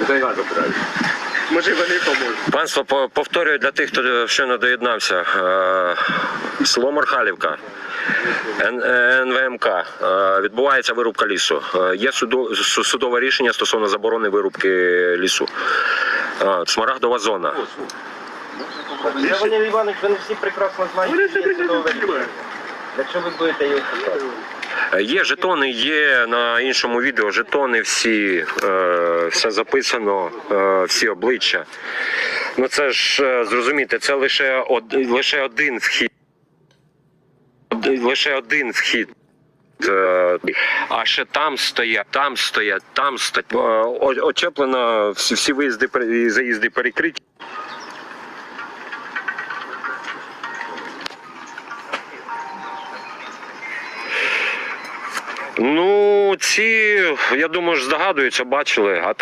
Нехай газ забирають. Може вони поможуть. Панство по- повторюю для тих, хто щойно доєднався. Е, Село Мархалівка, Н- е, НВМК. Е, Відбувається вирубка лісу. Е, Є судо- су- судове рішення стосовно заборони вирубки лісу. Е, Смарагдова зона. Леонід Іванович, вони всі прекрасно знають, що є судове рішення. Якщо ви будете його читати. Е, Є жетони, є на іншому відео жетони всі, е, все записано, е, всі обличчя. Ну це ж зрозумієте, це лише, од, лише один вхід. Лише один вхід. А ще там стоять, там стоять, там стоять. Очеплено, всі виїзди і заїзди перекриті. Ну, ці, я думаю, здогадуються, бачили. А